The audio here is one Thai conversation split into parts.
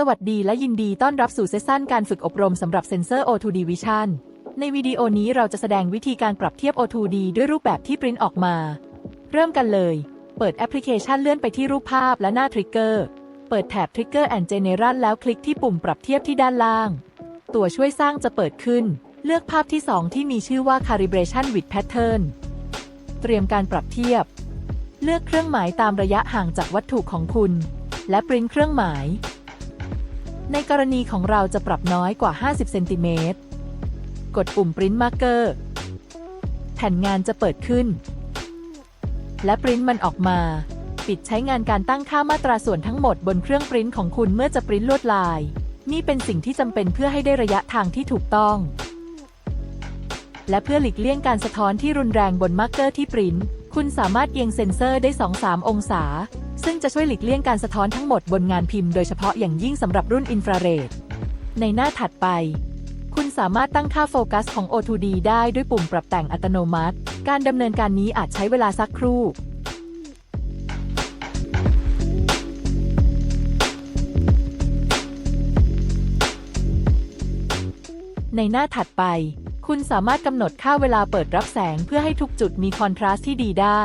สวัสดีและยินดีต้อนรับสู่เซสชั่นการฝึกอบรมสำหรับเซนเซอร์ O2D Vision ในวิดีโอนี้เราจะแสดงวิธีการปรับเทียบ O2D ด้วยรูปแบบที่ปริ้นออกมา เริ่มกันเลย เปิดแอปพลิเคชันเลื่อนไปที่รูปภาพและหน้าทริกเกอร์ เปิดแถบ Trigger and General แล้วคลิกที่ปุ่มปรับเทียบที่ด้านล่าง ตัวช่วยสร้างจะเปิดขึ้น เลือกภาพที่ 2 ที่มีชื่อว่า Calibration with Pattern เตรียมการปรับเทียบ เลือกเครื่องหมายตามระยะห่างจากวัตถุของคุณ และปริ้นเครื่องหมาย ในกรณีของเราจะปรับน้อยกว่า 50 เซนติเมตร กดปุ่ม Print Marker แผ่นงานจะเปิดขึ้น และปริ้นมันออกมา ปิดใช้งานการตั้งค่ามาตราส่วนทั้งหมดบนเครื่องปริ้นของคุณเมื่อจะปริ้นลวดลาย นี่เป็นสิ่งที่จำเป็นเพื่อให้ได้ระยะทางที่ถูกต้อง และเพื่อหลีกเลี่ยงการสะท้อนที่รุนแรงบนมาร์กเกอร์ที่ปริ้น คุณสามารถเอียงเซ็นเซอร์ได้ 2-3 องศา ซึ่งจะช่วยหลีกเลี่ยงการสะท้อนทั้งหมดบนงานพิมพ์โดยเฉพาะอย่างยิ่งสำหรับรุ่นอินฟราเรด ในหน้าถัดไป คุณสามารถตั้งค่าโฟกัสของ O2D ได้ด้วยปุ่มปรับแต่งอัตโนมัติ การดำเนินการนี้อาจใช้เวลาสักครู่ในหน้าถัดไป คุณสามารถกำหนดค่าเวลาเปิดรับแสงเพื่อให้ทุกจุดมีคอนทราสต์ที่ดีได้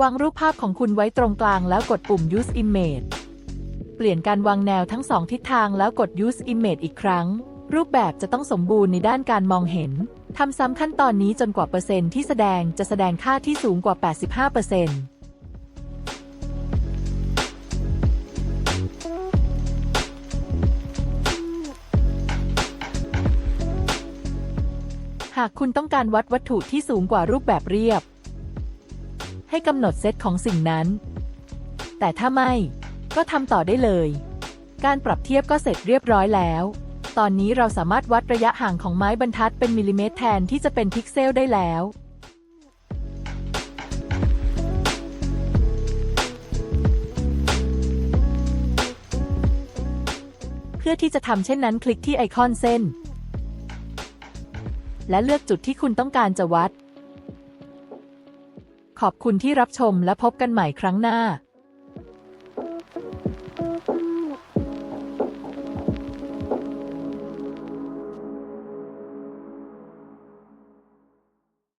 วางรูปภาพของคุณไว้ตรงกลางแล้วกดปุ่ม Use Image เปลี่ยนการวางแนวทั้งสองทิศทางแล้วกด Use Image อีกครั้ง รูปแบบจะต้องสมบูรณ์ในด้านการมองเห็น ทำซ้ำขั้นตอนนี้จนกว่าเปอร์เซ็นต์ที่แสดงจะแสดงค่าที่สูงกว่า 85%เปอร์เซ็นต์ หากคุณต้องการวัดวัตถุที่สูงกว่ารูปแบบเรียบ ให้กำหนดเซตของสิ่งนั้น แต่ถ้าไม่ ก็ทำต่อได้เลย การปรับเทียบก็เสร็จเรียบร้อยแล้ว ตอนนี้เราสามารถวัดระยะห่างของไม้บรรทัดเป็นมิลลิเมตรแทนที่จะเป็นพิกเซลได้แล้วเพื่อที่จะทำเช่นนั้นคลิกที่ไอคอนเส้น และเลือกจุดที่คุณต้องการจะวัด ขอบคุณที่รับชมและพบกันใหม่ครั้งหน้า